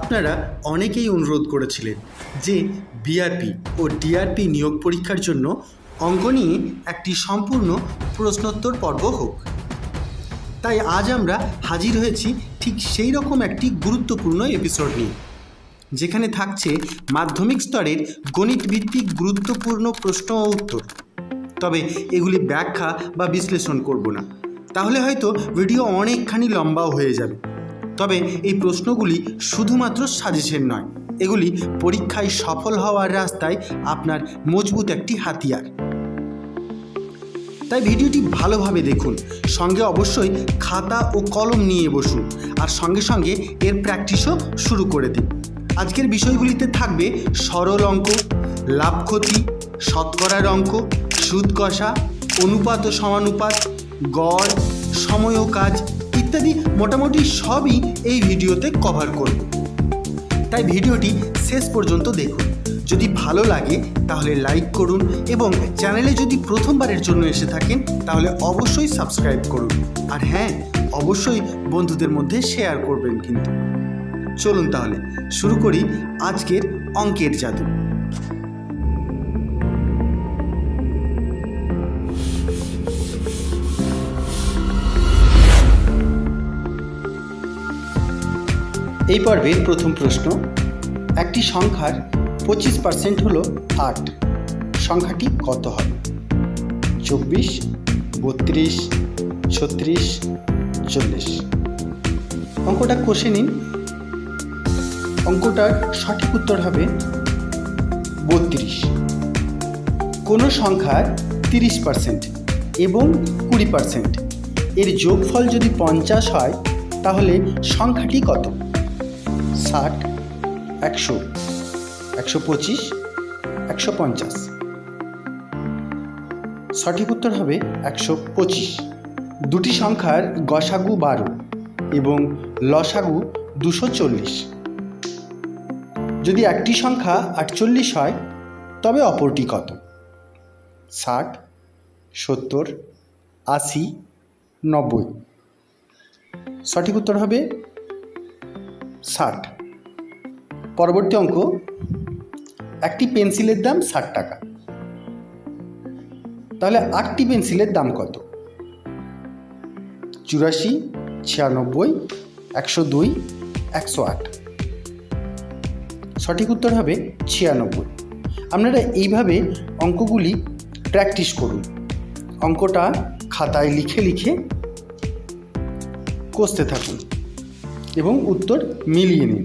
আপনারা অনেকেই অনুরোধ করেছিলেন যে বিআরপি ও ডিআরপি নিয়োগ পরীক্ষার জন্য অঙ্ক নিয়ে একটি সম্পূর্ণ প্রশ্নোত্তর পর্ব হোক। তাই আজ আমরা হাজির হয়েছি ঠিক সেই রকম একটি গুরুত্বপূর্ণ এপিসোড নিয়ে, যেখানে থাকছে মাধ্যমিক স্তরের গণিত ভিত্তিক গুরুত্বপূর্ণ প্রশ্ন ও উত্তর। তবে এগুলি ব্যাখ্যা বা বিশ্লেষণ করব না। তাহলে হয়তো ভিডিও অনেকখানি লম্বাও হয়ে যাবে। তবে এই প্রশ্নগুলি শুধুমাত্র সাজেশন নয়, এগুলি পরীক্ষায় সফল হওয়ার রাস্তায় আপনার মজবুত একটি হাতিয়ার। তাই ভিডিওটি ভালোভাবে দেখুন, সঙ্গে অবশ্যই খাতা ও কলম নিয়ে বসুন, আর সঙ্গে সঙ্গে এর প্র্যাকটিসও শুরু করে দিন। আজকের বিষয়গুলিতে থাকবে সরল অঙ্ক, লাভ ক্ষতি শতকরার অঙ্ক, সুদ কষা, অনুপাত ও সমানুপাত, গড়, সময় ও কাজ ইত্যাদি মোটামুটি সবই এই ভিডিওতে কভার করব। তাই ভিডিওটি শেষ পর্যন্ত দেখুন। যদি ভালো লাগে, তাহলে লাইক করুন এবং চ্যানেলে যদি প্রথমবারের জন্য এসে থাকেন, তাহলে অবশ্যই সাবস্ক্রাইব করুন। আর হ্যাঁ অবশ্যই বন্ধুদের মধ্যে শেয়ার করবেন কিন্তু। চলুন তাহলে, শুরু করি আজকের অঙ্কের জাদু। এই পর্বের প্রথম প্রশ্ন, একটি সংখ্যার পঁচিশ পার্সেন্ট হল আট। সংখ্যাটি কত হবে চব্বিশ, বত্রিশ, ছত্রিশ, চল্লিশ। অঙ্কটা কষে নিন। অঙ্কটার সঠিক উত্তর হবে বত্রিশ। কোনো সংখ্যার তিরিশ পার্সেন্ট এবং কুড়ি পার্সেন্ট এর যোগফল যদি পঞ্চাশ হয়, তাহলে সংখ্যাটি কত? ষাট, একশো একশো পঁচিশ, একশো পঞ্চাশ। সঠিক উত্তর হবে একশো পঁচিশ। দুটি সংখ্যার গসাগু বারো এবং লসাগু দুশো চল্লিশ। যদি একটি সংখ্যা আটচল্লিশ হয়, তবে অপরটি কত? ষাট, সত্তর, আশি, নব্বই। সঠিক উত্তর হবে ষাট। পরবর্তী অঙ্ক, একটি পেন্সিলের দাম ষাট টাকা। তাহলে আটটি পেন্সিলের দাম কত? চুরাশি, ছিয়ানব্বই, একশো দুই, একশো আট। সঠিক উত্তর হবে ছিয়ানব্বই। আপনারা এইভাবে অঙ্কগুলি প্র্যাকটিস করুন। অঙ্কটা খাতায় লিখে লিখে কষতে থাকুন। এবং উত্তর মিলিয়ে নিন।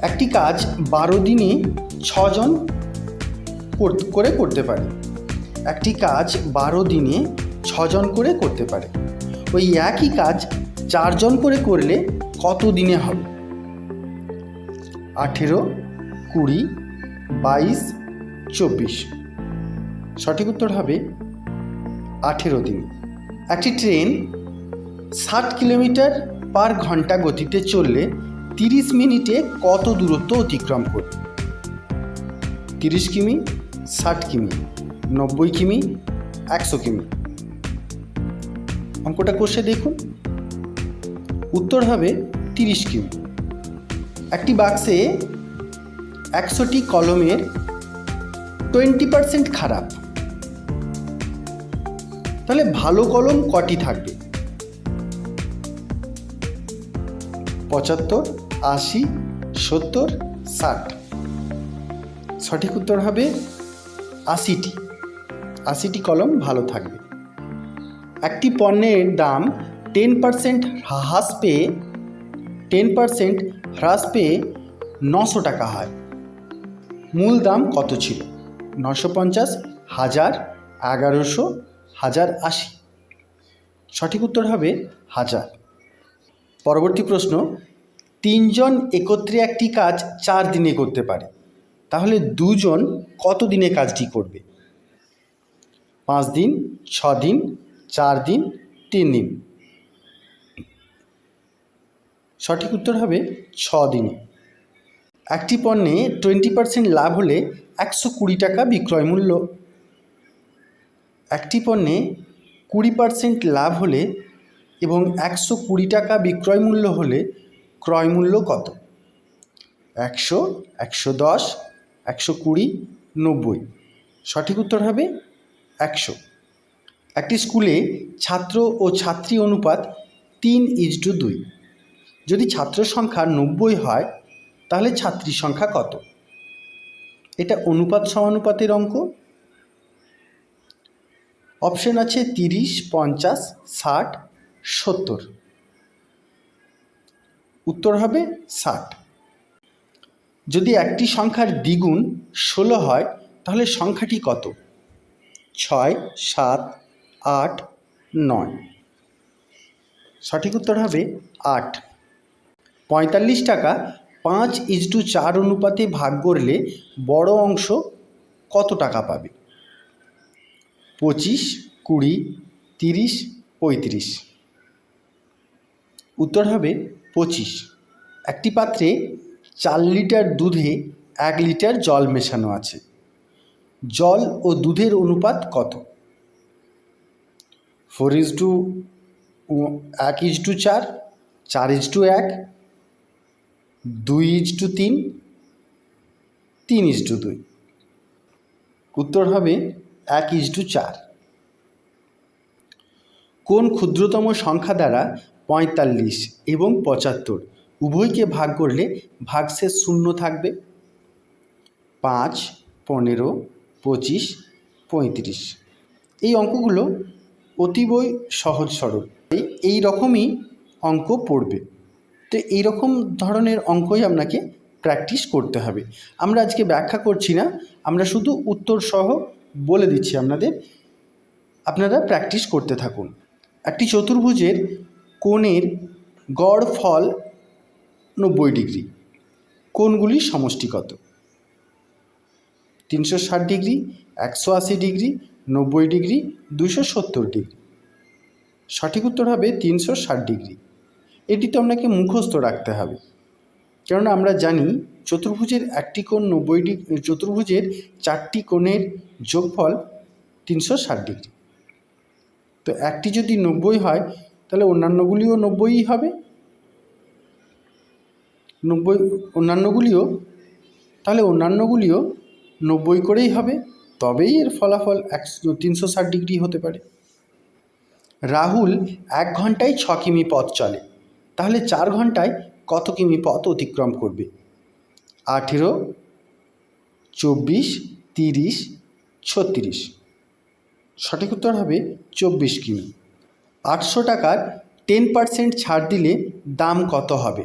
একটি কাজ বারো দিনে ছজন কর- করে করতে পারে। একটি কাজ বারো দিনে ছজন করে করতে পারে। ওই একই কাজ চারজন করে করলে কত দিনে হবে? আঠেরো, কুড়ি, বাইশ, চব্বিশ। সঠিক উত্তর হবে আঠেরো দিন। একটি ট্রেন ষাট কিলোমিটার পার ঘণ্টা গতিতে চললে তিরিশ মিনিটে কত দূরত্ব অতিক্রম করবে? তিরিশ কিমি, ষাট কিমি, নব্বই কিমি, একশো কিমি। অঙ্কটা কষে দেখুন। উত্তর হবে তিরিশ কিমি। একটি বাক্সে একশোটি কলমের টোয়েন্টি পার্সেন্ট খারাপ। তাহলে ভালো কলম কটি থাকবে? পঁচাত্তর, আশি, সত্তর, ষাট। সঠিক উত্তর হবে আশিটি। আশিটি কলম ভালো থাকবে। একটি পণ্যের দাম টেন পার্সেন্ট হ্রাস পেয়ে, টেন পার্সেন্ট হ্রাস পেয়ে নশো টাকা হয়। মূল দাম কত ছিল? নশো পঞ্চাশ, হাজার, এগারোশো, হাজার আশি। সঠিক উত্তর হবে হাজার। পরবর্তী প্রশ্ন তিনজন একত্রে একটি কাজ চার দিনে করতে পারে। তাহলে দুজন কত দিনে কাজটি করবে? পাঁচ দিন, ছ দিন, চার দিন, তিন দিন। সঠিক উত্তর হবে ছ দিনে। একটি পণ্যে টোয়েন্টি পার্সেন্ট লাভ হলে একশো কুড়ি টাকা বিক্রয় মূল্য। একটি পণ্যে কুড়ি পার্সেন্ট লাভ হলে এবং একশো কুড়ি টাকা বিক্রয় মূল্য হলে ক্রয় মূল্য কত? একশো একশো দশ, একশো কুড়ি, নব্বই। সঠিক উত্তর হবে একশো। একটি স্কুলে ছাত্র ও ছাত্রী অনুপাত তিন ইজ টু দুই। যদি ছাত্র সংখ্যা নব্বই হয়, তাহলে ছাত্রীর সংখ্যা কত? এটা অনুপাত সমানুপাতের অঙ্ক। অপশন আছে তিরিশ, পঞ্চাশ, ষাট, সত্তর। উত্তর হবে ষাট। যদি একটি সংখ্যার দ্বিগুণ ষোলো হয়, তাহলে সংখ্যাটি কত? ছয়, সাত, আট, নয়। সঠিক উত্তর হবে আট। পঁয়তাল্লিশ টাকা পাঁচ ইজ টু চার অনুপাতে ভাগ করলে বড় অংশ কত টাকা পাবে? পঁচিশ, কুড়ি, তিরিশ, পঁয়ত্রিশ। উত্তর হবে পঁচিশ। একটি পাত্রে চার লিটার দুধে এক লিটার জল মেশানো আছে। জল ও দুধের অনুপাত কত? ফোর ইজ টু এক ইজ টু চার চার ইজ টু এক, দুই ইজ টু তিন তিন ইজ টু দুই। উত্তর হবে এক ইজ টু চার। কোন ক্ষুদ্রতম সংখ্যা দ্বারা পঁয়তাল্লিশ এবং পঁচাত্তর। উভয়কে ভাগ করলে ভাগশেষ শূন্য থাকবে। পাঁচ, পনেরো, পঁচিশ, পঁয়ত্রিশ। এই অঙ্কগুলো অতীবই সহজ সরল। এই- রকমই অঙ্ক পড়বে। তো এই রকম ধরনের অঙ্কই আপনাকে প্র্যাকটিস করতে হবে। আমরা আজকে ব্যাখ্যা করছি না। আমরা শুধু উত্তর সহ বলে দিচ্ছি আপনাদের। আপনারা প্র্যাকটিস করতে থাকুন। একটি চতুর্ভুজের কোণের গড় ফল নব্বই ডিগ্রি। কোণগুলির সমষ্টি কত তিনশো ষাট ডিগ্রি, একশো আশি ডিগ্রি, নব্বই ডিগ্রি দুশো সত্তর ডিগ্রি। সঠিক উত্তর হবে তিনশো ষাট ডিগ্রি। এটি তো আপনাকে মুখস্থ রাখতে হবে। কেননা আমরা জানি চতুর্ভুজের একটি কোণ নব্বই ডিগ্রি চতুর্ভুজের চারটি কোণের যোগফল তিনশো ষাট ডিগ্রি। তো একটি যদি নব্বই হয় তাহলে অন্যান্যগুলিও নব্বইই হবে। নব্বই, অন্যান্যগুলিও, তাহলে অন্যান্যগুলিও নব্বই করেই হবে। তবেই এর ফলাফল একশো, তিনশো ষাট ডিগ্রি হতে পারে। রাহুল এক ঘন্টায় ছ কিমি পথ চলে। তাহলে চার ঘন্টায় কত কিমি পথ অতিক্রম করবে? আঠেরো, চব্বিশ, তিরিশ, ছত্রিশ। সঠিক উত্তর হবে চব্বিশ কিমি। আটশো টাকার টেন পার্সেন্ট ছাড় দিলে দাম কত হবে?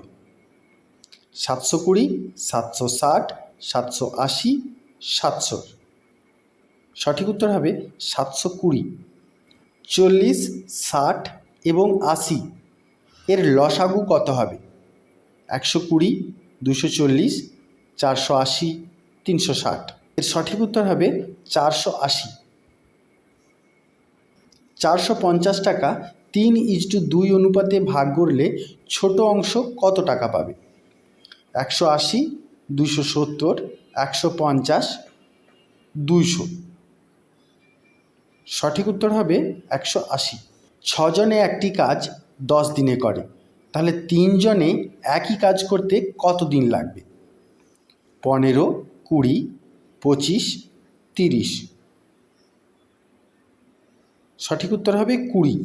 সাতশো কুড়ি, সাতশো ষাট, সাতশো আশি, সাতশো। সঠিক উত্তর হবে সাতশো কুড়ি। চল্লিশ, ষাট এবং আশি এর লসাগু কত হবে? একশো কুড়ি, দুশো চল্লিশ, চারশো আশি, তিনশো ষাট। এর সঠিক উত্তর হবে চারশো আশি। চারশো পঞ্চাশ টাকা তিন ইজ টু দুই অনুপাতে ভাগ করলে ছোট অংশ কত টাকা পাবে? একশো আশি দুশো সত্তর, একশো পঞ্চাশ, দুইশো। সঠিক উত্তর হবে একশো আশি। ছজনে একটি কাজ দশ দিনে করে। তাহলে তিনজনে একই কাজ করতে কত দিন লাগবে? পনেরো, কুড়ি, পঁচিশ, তিরিশ। সঠিক উত্তর হবে কুড়ি।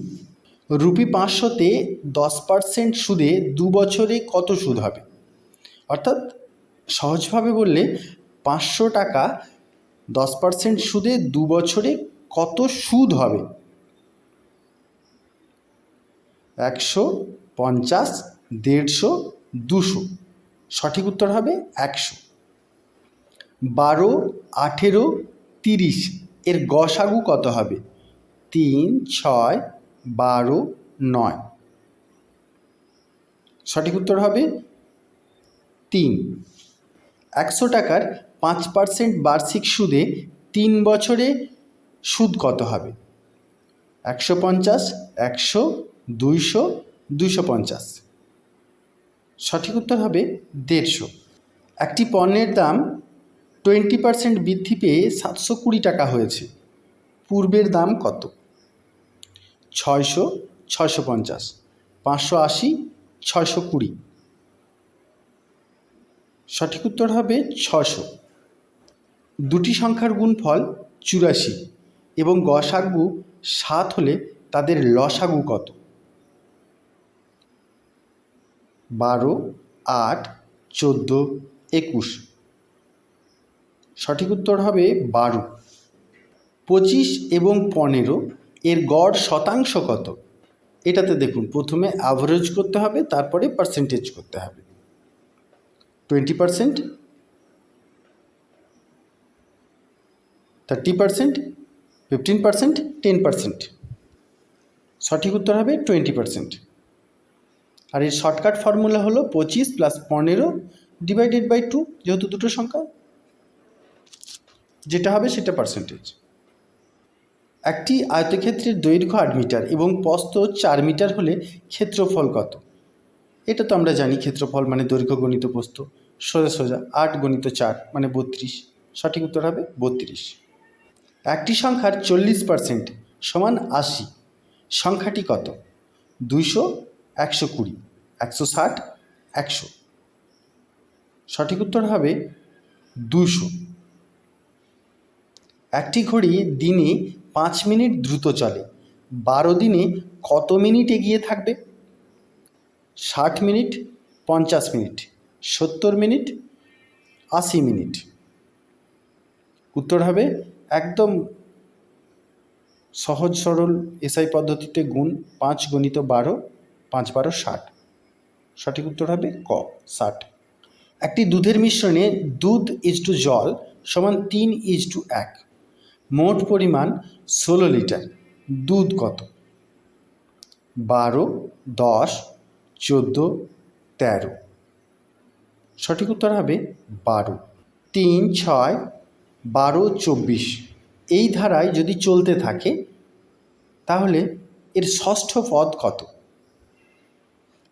রুপি পাঁচশোতে দশ পার্সেন্ট সুদে দু বছরে কত সুদ হবে? অর্থাৎ সহজভাবে বললে পাঁচশো টাকা দশ পার্সেন্ট সুদে দু বছরে কত সুদ হবে? একশো পঞ্চাশ, দেড়শো, দুশো। সঠিক উত্তর হবে একশো। বারো, আঠেরো, তিরিশ। এর গসাগু কত হবে? তিন, ছয়, বারো, নয়। সঠিক উত্তর হবে তিন। একশো টাকার পাঁচ পার্সেন্ট বার্ষিক সুদে তিন বছরে সুদ কত হবে? একশো পঞ্চাশ, একশো, দুইশো দুইশো পঞ্চাশ। সঠিক উত্তর হবে দেড়শো। একটি পণ্যের দাম টোয়েন্টি পার্সেন্ট বৃদ্ধি পেয়ে সাতশো কুড়ি টাকা হয়েছে। পূর্বের দাম কত? ছয়শো ছয়শো পঞ্চাশ, পাঁচশো আশি, ছয়শো কুড়ি। সঠিক উত্তর হবে ছশো দুটি সংখ্যার গুণফল চুরাশি এবং গসাগু সাত হলে তাদের লসাগু কত? বারো, আট, চোদ্দ, একুশ। সঠিক উত্তর হবে বারো। পঁচিশ এবং পনেরো এর গড় শতাংশ কত? এটাতে দেখুন, প্রথমে অ্যাভারেজ করতে হবে, তারপরে পার্সেন্টেজ করতে হবে। Twenty percent thirty percent fifteen percent ten percent সঠিক উত্তর হবে টোয়েন্টি পার্সেন্ট আর এর শর্টকাট ফর্মুলা হলো পঁচিশ প্লাস পনেরো ডিভাইডেড বাই টু যেহেতু দুটো সংখ্যা। যেটা হবে সেটা পার্সেন্টেজ একটি আয়তক্ষেত্রের দৈর্ঘ্য আট মিটার এবং প্রস্থ চার মিটার হলে ক্ষেত্রফল কত? এটা তো আমরা জানি ক্ষেত্রফল মানে দৈর্ঘ্য গণিত প্রস্থ। সোজা সোজা, আট গণিত চার মানে বত্রিশ। সঠিক উত্তর হবে বত্রিশ। একটি সংখ্যার চল্লিশ পার্সেন্ট সমান আশি। সংখ্যাটি কত? দুইশো, একশো কুড়ি, একশো ষাট, একশো। সঠিক উত্তর হবে দুশো একটি ঘড়ি দিনে পাঁচ মিনিট দ্রুত চলে। বারো দিনে কত মিনিট এগিয়ে থাকবে? ষাট মিনিট, পঞ্চাশ মিনিট, সত্তর মিনিট, আশি মিনিট। উত্তর হবে একদম সহজ সরল এসআই পদ্ধতিতে গুণ পাঁচ গণিত বারো, পাঁচ বারো ষাট। সঠিক উত্তর হবে ক, ষাট। একটি দুধের মিশ্রণে দুধ ইজ টু জল সমান তিন ইজ টু এক। মোট পরিমাণ ষোলো লিটার। দুধ কত? বারো, দশ, চোদ্দ, তেরো। সঠিক উত্তর হবে বারো। তিন, ছয়, বারো, চব্বিশ। এই ধারায় যদি চলতে থাকে, তাহলে এর ষষ্ঠ পদ কত?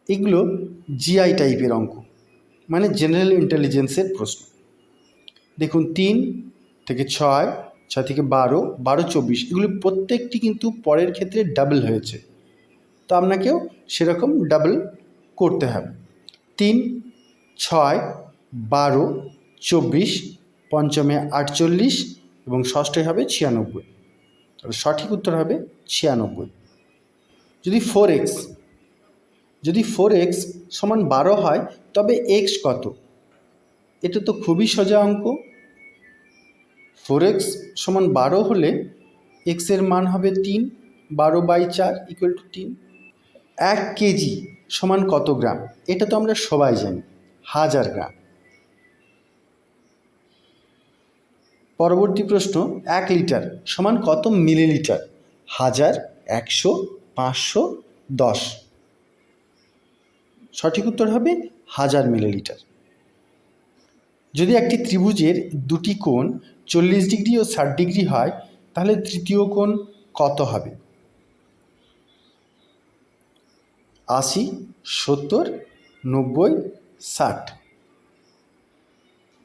এগুলো জিআই টাইপের অঙ্ক মানে জেনারেল ইন্টেলিজেন্সের প্রশ্ন। দেখুন, তিন থেকে ছয় ছয় থেকে বারো বারো চব্বিশ, এগুলি প্রত্যেকটি কিন্তু পরের ক্ষেত্রে ডাবল হয়েছে। তো আপনাকেও সেরকম ডাবল করতে হবে। তিন, ছয়, বারো, চব্বিশ, পঞ্চমে আটচল্লিশ এবং ষষ্ঠে হবে ছিয়ানব্বই। তাহলে সঠিক উত্তর হবে ছিয়ানব্বই। যদি ফোর এক্স যদি ফোর এক্স সমান বারো হয়, তবে এক্স কত? এটা তো খুবই সোজা অঙ্ক। ফোর এক্স সমান বারো হলে এক্সের মান হবে তিন, বারো বাই চার ইকুয়াল টু তিন। এক কেজি সমান কত গ্রাম? এটা তো আমরা সবাই জানি, হাজার গ্রাম। পরবর্তী প্রশ্ন, এক লিটার সমান কত মিলিলিটার? হাজার, একশো, পাঁচশো, দশ। সঠিক উত্তর হবে হাজার মিলিলিটার। যদি একটি ত্রিভুজের দুটি কোণ চল্লিশ ডিগ্রি ও ষাট ডিগ্রি হয়, তাহলে তৃতীয় কোণ কত হবে? আশি, সত্তর, নব্বই, ষাট।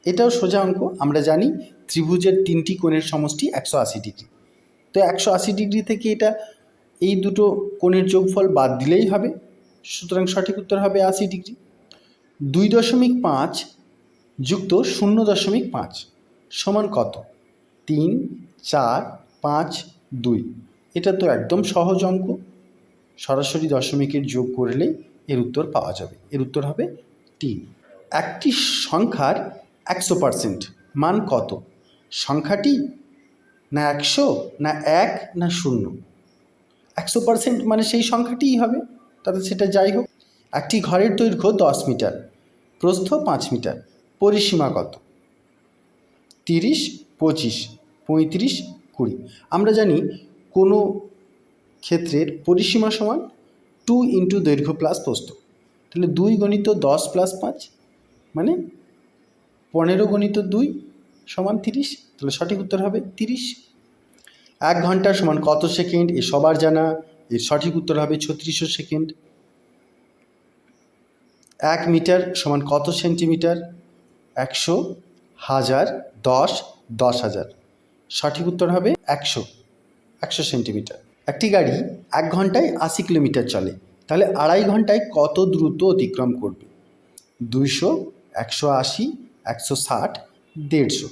এটাও সোজা অঙ্ক, আমরা জানি ত্রিভুজের তিনটি কোণের সমষ্টি একশো আশি ডিগ্রি। তো একশো আশি ডিগ্রি থেকে এটা, এই দুটো কোণের যোগফল বাদ দিলেই হবে, সুতরাং সঠিক উত্তর হবে আশি ডিগ্রি। দুই দশমিক পাঁচ যুক্ত শূন্য দশমিক পাঁচ সমান কত? তিন, চার, পাঁচ, দুই। এটা তো একদম সহজ অঙ্ক। সরাসরি দশমিকের যোগ করলেই এর উত্তর পাওয়া যাবে। এর উত্তর হবে তিন। একটি সংখ্যার একশো পার্সেন্ট মান কত? সংখ্যাটি না একশো, না এক, না শূন্য। একশো পার্সেন্ট মানে সেই সংখ্যাটিই হবে। তাতে সেটা যাই হোক। একটি ঘরের দৈর্ঘ্য দশ মিটার, প্রস্থ পাঁচ মিটার। পরিসীমা কত? তিরিশ, পঁচিশ, পঁয়ত্রিশ, কুড়ি। আমরা জানি কোনো ক্ষেত্রের পরিসীমা সমান টু ইন্টু দৈর্ঘ্য প্লাস প্রস্থ। তাহলে দুই গণিত দশ প্লাস পাঁচ মানে পনেরো গণিত দুই সমান তিরিশ, তাহলে সঠিক উত্তর হবে তিরিশ। এক ঘণ্টা সমান কত সেকেন্ড? এ সবার জানা। এর সঠিক উত্তর হবে ছত্রিশশো সেকেন্ড। এক মিটার সমান কত সেন্টিমিটার? একশো, হাজার, দশ দশ হাজার। সঠিক উত্তর হবে একশো একশো সেন্টিমিটার। একটি গাড়ি এক ঘন্টায় আশি কিলোমিটার চলে, তাহলে আড়াই ঘন্টায় কত দ্রুত অতিক্রম করবে? দুইশো, একশো আশি, একশো ষাট, দেড়শো।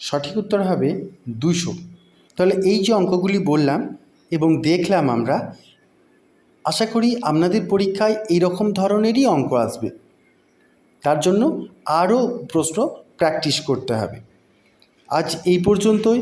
সঠিক উত্তর হবে দুশো তাহলে এই যে অঙ্কগুলি বললাম এবং দেখলাম আমরা, আশা করি আপনাদের পরীক্ষায় এই রকম ধরনেরই অঙ্ক আসবে। তার জন্য আরও প্রশ্ন প্র্যাকটিস করতে হবে। আজ এই পর্যন্তই।